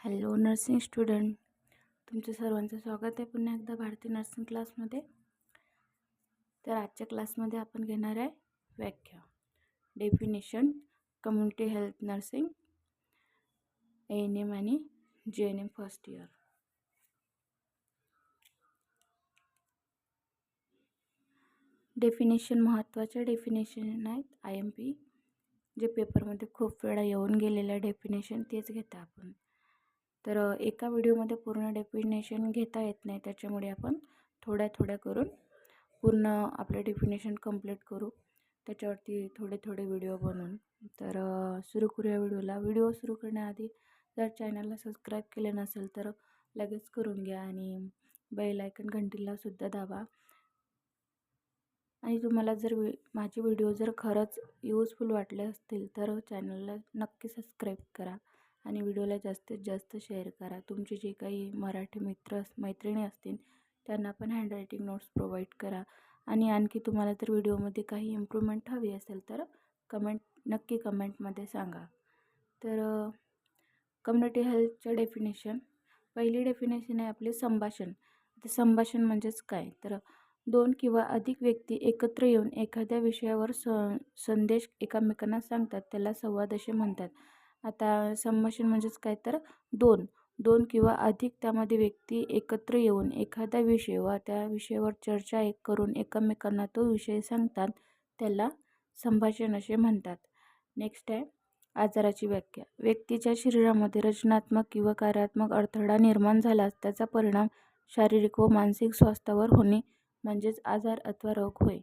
Hello nursing student. तुमचं सर्वांचं स्वागत आहे पुन्हा एकदा भारतीय नर्सिंग क्लासमध्ये. तर आजच्या क्लासमध्ये आपण घेणार आहे व्याख्या. Definition community health nursing A N M आणि J N M first year definition महत्त्वाच्या डेफिनेशन आहेत. आय एम पी जे पेपरमध्ये खूप वेळा येऊन गेलेलं डेफिनेशन तेच घेता आपण. तर एका व्हिडिओमध्ये पूर्ण डेफिनेशन घेता येत नाही. त्याच्यामुळे आपण थोड्या थोड्या करून पूर्ण आपलं डेफिनेशन कंप्लीट करू. त्याच्यावरती थोडे थोडे व्हिडिओ बनवून. तर सुरू करूया व्हिडिओला. व्हिडिओ सुरू करण्याआधी जर चॅनलला सबस्क्राईब केले नसेल तर लगेच करून घ्या आणि बेल आयकन घंटीलासुद्धा दाबा. आणि तुम्हाला जर माझे व्हिडिओ जर खरंच यूजफुल वाटले असतील तर चॅनलला नक्की सबस्क्राईब करा. आणि व्हिडिओला जास्तीत जास्त शेअर करा. तुमचे जे काही मराठी मित्र मैत्रिणी असतील त्यांना पण हँडरायटिंग नोट्स प्रोव्हाइड करा. आणि आणखी तुम्हाला जर व्हिडिओमध्ये काही इम्प्रूव्हमेंट हवी असेल तर कमेंट नक्की कमेंटमध्ये सांगा. तर कम्युनिटी हेल्थचं डेफिनेशन पहिली डेफिनेशन आहे आपले संभाषण. तर संभाषण म्हणजेच काय? तर दोन किंवा अधिक व्यक्ती एकत्र येऊन एखाद्या विषयावर स संदेश एकामेकांना सांगतात त्याला संवाद असे म्हणतात. आता संभाषण म्हणजेच काय तर दोन. दोन किंवा अधिक त्यामध्ये व्यक्ती एकत्र येऊन एखादा विषय व त्या विषयावर चर्चा एक करून एकमेकांना तो विषय सांगतात त्याला संभाषण असे म्हणतात. नेक्स्ट आहे आजाराची व्याख्या. व्यक्तीच्या शरीरामध्ये रचनात्मक किंवा कार्यात्मक अडथळा निर्माण झाल्यास त्याचा परिणाम शारीरिक व मानसिक स्वास्थ्यावर होणे म्हणजेच आजार अथवा रोग होय.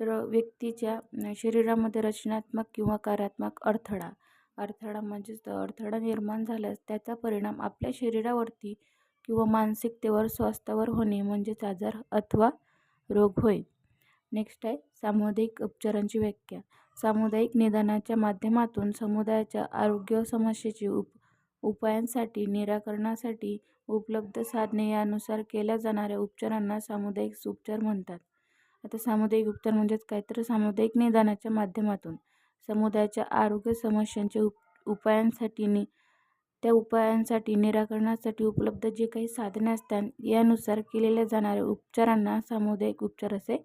तर व्यक्तीच्या शरीरामध्ये रचनात्मक किंवा कार्यात्मक अडथळा अडथळा म्हणजेच अडथळा निर्माण झाल्यास त्याचा परिणाम आपल्या शरीरावरती किंवा मानसिकतेवर स्वास्थ्यावर होणे म्हणजेच आजार अथवा रोग होय. नेक्स्ट आहे सामुदायिक उपचारांची व्याख्या. सामुदायिक निदानाच्या माध्यमातून समुदायाच्या आरोग्य समस्येची उप उपायांसाठी निराकरणासाठी उपलब्ध साधने यानुसार केल्या जाणाऱ्या उपचारांना सामुदायिक उपचार म्हणतात. आता सामुदायिक उपचार म्हणजेच काय? तर सामुदायिक निदानाच्या माध्यमातून समुदायाच्या आरोग्य समस्यांचे उप उपायांसाठी नि त्या उपायांसाठी निराकरणासाठी उपलब्ध जे काही साधने असतात यानुसार केलेल्या जाणाऱ्या उपचारांना सामुदायिक उपचार असे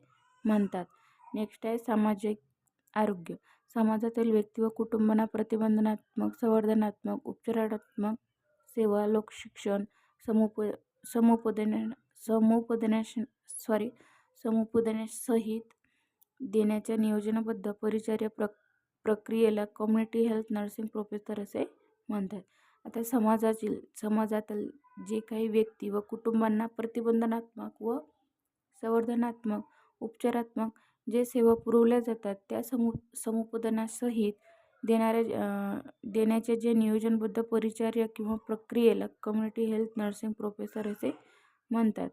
म्हणतात. नेक्स्ट आहे सामाजिक आरोग्य. समाजातील व्यक्ती व कुटुंबांना प्रतिबंधनात्मक संवर्धनात्मक उपचारात्मक सेवा लोकशिक्षण समुप समुपदेन समुपदेश सॉरी समुपदेशसहित देण्याच्या नियोजनबद्ध परिचर्या प्र प्रक्रियेला कम्युनिटी हेल्थ नर्सिंग प्रोफेसर असे म्हणतात. आता समाजातील समाजातील जे काही व्यक्ती व कुटुंबांना प्रतिबंधनात्मक व संवर्धनात्मक उपचारात्मक जे सेवा पुरवल्या जातात त्या समु समुपदनासहित देणाऱ्या देण्याचे जे नियोजनबद्ध परिचर्या किंवा प्रक्रियेला कम्युनिटी हेल्थ नर्सिंग प्रोफेसर असे म्हणतात.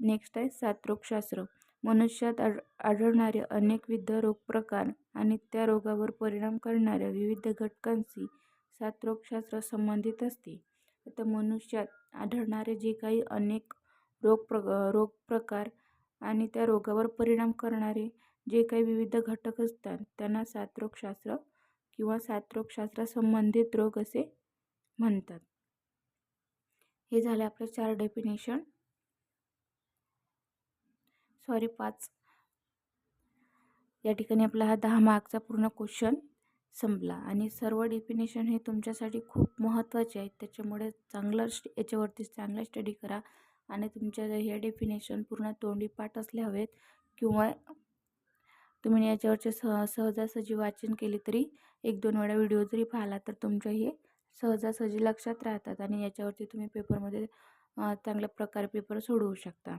नेक्स्ट आहे साथरोगशास्त्र मनुष्यात आढ आढळणारे अनेकविध रोगप्रकार आणि त्या रोगावर परिणाम करणाऱ्या विविध घटकांशी साथरोगशास्त्र संबंधित असते. आता मनुष्यात आढळणारे जे काही अनेक रोग प्र रोगप्रकार आणि त्या रोगावर परिणाम करणारे जे काही विविध घटक असतात त्यांना साथरोगशास्त्र किंवा साथरोगशास्त्र संबंधित रोग असे म्हणतात. हे झाले आपले चार डेफिनेशन सॉरी पाच. या ठिकाणी आपला हा दहा मार्कचा पूर्ण क्वेश्चन संपला. आणि सर्व डेफिनेशन हे तुमच्यासाठी खूप महत्त्वाचे आहेत. त्याच्यामुळे चांगलं याच्यावरती चांगलं स्टडी करा. आणि तुमच्या हे डेफिनेशन पूर्ण तोंडी पाठ असले हवेत. किंवा तुम्ही याच्यावरचे सह सहजासहजी वाचन केले तरी एक दोन वेळा व्हिडिओ जरी पाहिला तर तुमच्या हे सहजासहजी लक्षात राहतात. आणि याच्यावरती तुम्ही पेपरमध्ये चांगल्या प्रकारे पेपर सोडवू शकता.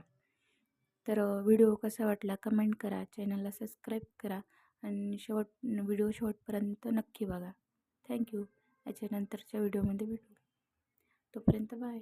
तर व्हिडिओ कसा वाटला कमेंट करा चॅनलला सबस्क्राईब करा आणि शेवट व्हिडिओ शेवटपर्यंत नक्की बघा. थँक्यू याच्यानंतरच्या व्हिडिओमध्ये भेटू. तोपर्यंत बाय.